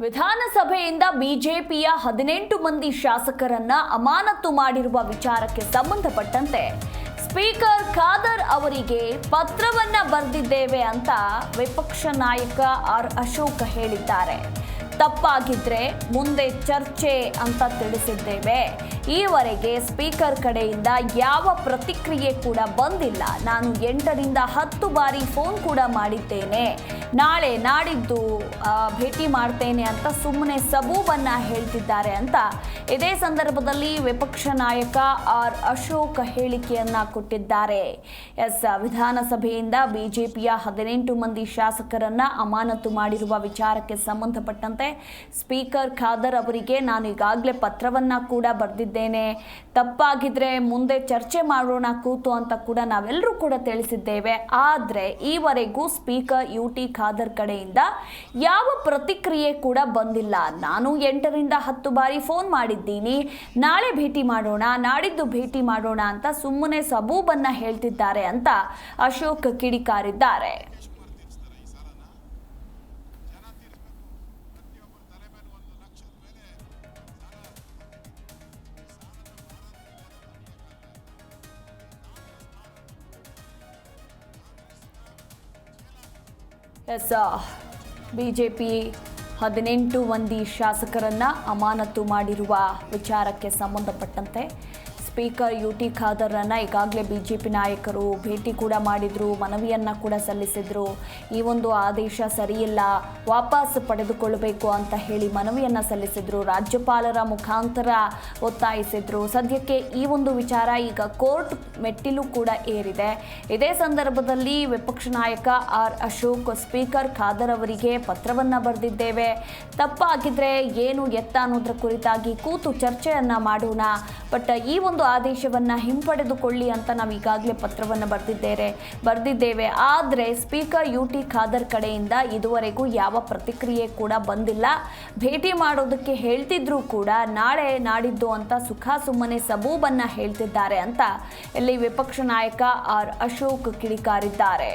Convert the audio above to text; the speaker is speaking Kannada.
ವಿಧಾನಸಭೆಯಿಂದ ಬಿಜೆಪಿಯ ಹದಿನೆಂಟು ಮಂದಿ ಶಾಸಕರನ್ನ ಅಮಾನತು ಮಾಡಿರುವ ವಿಚಾರಕ್ಕೆ ಸಂಬಂಧಪಟ್ಟಂತೆ ಸ್ಪೀಕರ್ ಖಾದರ್ ಅವರಿಗೆ ಪತ್ರವನ್ನ ಬರೆದಿದ್ದೇವೆ ಅಂತ ವಿಪಕ್ಷ ನಾಯಕ ಆರ್ ಅಶೋಕ್ ಹೇಳಿದ್ದಾರೆ. ತಪ್ಪಾಗಿದ್ರೆ ಮುಂದೆ ಚರ್ಚೆ ಅಂತ ತಿಳಿಸಿದ್ದೇವೆ. ಈವರೆಗೆ ಸ್ಪೀಕರ್ ಕಡೆಯಿಂದ ಯಾವ ಪ್ರತಿಕ್ರಿಯೆ ಕೂಡ ಬಂದಿಲ್ಲ. ನಾನು ಎಂಟರಿಂದ ಹತ್ತು ಬಾರಿ ಫೋನ್ ಕೂಡ ಮಾಡಿದ್ದೇನೆ. ನಾಳೆ ನಾಡಿದ್ದು ಭೇಟಿ ಮಾಡ್ತೇನೆ ಅಂತ ಸುಮ್ಮನೆ ಸಬೂಬನ್ನ ಹೇಳ್ತಿದ್ದಾರೆ ಅಂತ. ಇದೇ ಸಂದರ್ಭದಲ್ಲಿ ವಿಪಕ್ಷ ನಾಯಕ ಆರ್ ಅಶೋಕ್ ಹೇಳಿಕೆಯನ್ನ ಕೊಟ್ಟಿದ್ದಾರೆ. ಎಸ್, ವಿಧಾನಸಭೆಯಿಂದ ಬಿಜೆಪಿಯ ಹದಿನೆಂಟು ಮಂದಿ ಶಾಸಕರನ್ನ ಅಮಾನತು ಮಾಡಿರುವ ವಿಚಾರಕ್ಕೆ ಸಂಬಂಧಪಟ್ಟಂತೆ ಸ್ಪೀಕರ್ ಖಾದರ್ ಅವರಿಗೆ ನಾನು ಈಗಾಗಲೇ ಪತ್ರವನ್ನ ಕೂಡ ಬರೆದಿದ್ದೇನೆ ತಪ್ಪಾಗಿದ್ರೆ ಮುಂದೆ ಚರ್ಚೆ ಮಾಡೋಣ, ಕೂತು ಅಂತ ಕೂಡ ನಾವೆಲ್ಲರೂ ಕೂಡ ತಿಳಿಸಿದ್ದೇವೆ. ಆದರೆ ಈವರೆಗೂ ಸ್ಪೀಕರ್ ಯು ಟಿ ಖಾದರ್ ಕಡೆಯಿಂದ ಯಾವ ಪ್ರತಿಕ್ರಿಯೆ ಕೂಡ ಬಂದಿಲ್ಲ. ನಾನು ಎಂಟರಿಂದ ಹತ್ತು ಬಾರಿ ಫೋನ್ ಮಾಡಿದ್ದೀನಿ. ನಾಳೆ ಭೇಟಿ ಮಾಡೋಣ, ನಾಡಿದ್ದು ಭೇಟಿ ಮಾಡೋಣ ಅಂತ ಸುಮ್ಮನೆ ಸಬೂಬನ್ನ ಹೇಳ್ತಿದ್ದಾರೆ ಅಂತ ಅಶೋಕ್ ಕಿಡಿಕಾರಿದ್ದಾರೆ. ಎಸ್ ಬಿಜೆಪಿ ಹದಿನೆಂಟು ಮಂದಿ ಶಾಸಕರನ್ನು ಅಮಾನತು ಮಾಡಿರುವ ವಿಚಾರಕ್ಕೆ ಸಂಬಂಧಪಟ್ಟಂತೆ ಸ್ಪೀಕರ್ ಯು ಟಿ ಖಾದರ್ನ ಈಗಾಗಲೇ ಬಿಜೆಪಿ ನಾಯಕರು ಭೇಟಿ ಕೂಡ ಮಾಡಿದ್ರು, ಮನವಿಯನ್ನ ಕೂಡ ಸಲ್ಲಿಸಿದ್ರು. ಈ ಒಂದು ಆದೇಶ ಸರಿಯಿಲ್ಲ, ವಾಪಸ್ ಪಡೆದುಕೊಳ್ಳಬೇಕು ಅಂತ ಹೇಳಿ ಮನವಿಯನ್ನ ಸಲ್ಲಿಸಿದ್ರು. ರಾಜ್ಯಪಾಲರ ಮುಖಾಂತರ ಒತ್ತಾಯಿಸಿದ್ರು. ಸದ್ಯಕ್ಕೆ ಈ ಒಂದು ವಿಚಾರ ಈಗ ಕೋರ್ಟ್ ಮೆಟ್ಟಿಲು ಕೂಡ ಏರಿದೆ. ಇದೇ ಸಂದರ್ಭದಲ್ಲಿ ವಿಪಕ್ಷ ನಾಯಕ ಆರ್ ಅಶೋಕ್, ಸ್ಪೀಕರ್ ಖಾದರ್ ಅವರಿಗೆ ಪತ್ರವನ್ನ ಬರೆದಿದ್ದೇವೆ. ತಪ್ಪಾಗಿದ್ರೆ ಏನು ಎತ್ತ ಅನ್ನೋದ್ರ ಕುರಿತಾಗಿ ಕೂತು ಚರ್ಚೆಯನ್ನ ಮಾಡೋಣ. ಬಟ್ ಈ ಒಂದು ಆದೇಶವನ್ನ ಹಿಂಪಡೆದುಕೊಳ್ಳಿ ಅಂತ ನಾವು ಈಗಾಗಲೇ ಪತ್ರವನ್ನ ಬರೆದಿದ್ದೇವೆ ಬರೆದಿದ್ದೇವೆ. ಆದರೆ ಸ್ಪೀಕರ್ ಯು ಟಿ ಖಾದರ್ ಕಡೆಯಿಂದ ಇದುವರೆಗೂ ಯಾವ ಪ್ರತಿಕ್ರಿಯೆ ಕೂಡ ಬಂದಿಲ್ಲ. ಭೇಟಿ ಮಾಡೋದಕ್ಕೆ ಹೇಳ್ತಿದ್ರು ಕೂಡ ನಾಳೆ ನಾಡಿದ್ದು ಅಂತ ಸುಖ ಸುಮ್ಮನೆ ಸಬೂಬನ್ನ ಹೇಳ್ತಿದ್ದಾರೆ ಅಂತ ಇಲ್ಲಿ ವಿಪಕ್ಷ ನಾಯಕ ಆರ್ ಅಶೋಕ್ ಕಿಡಿಕಾರಿದ್ದಾರೆ.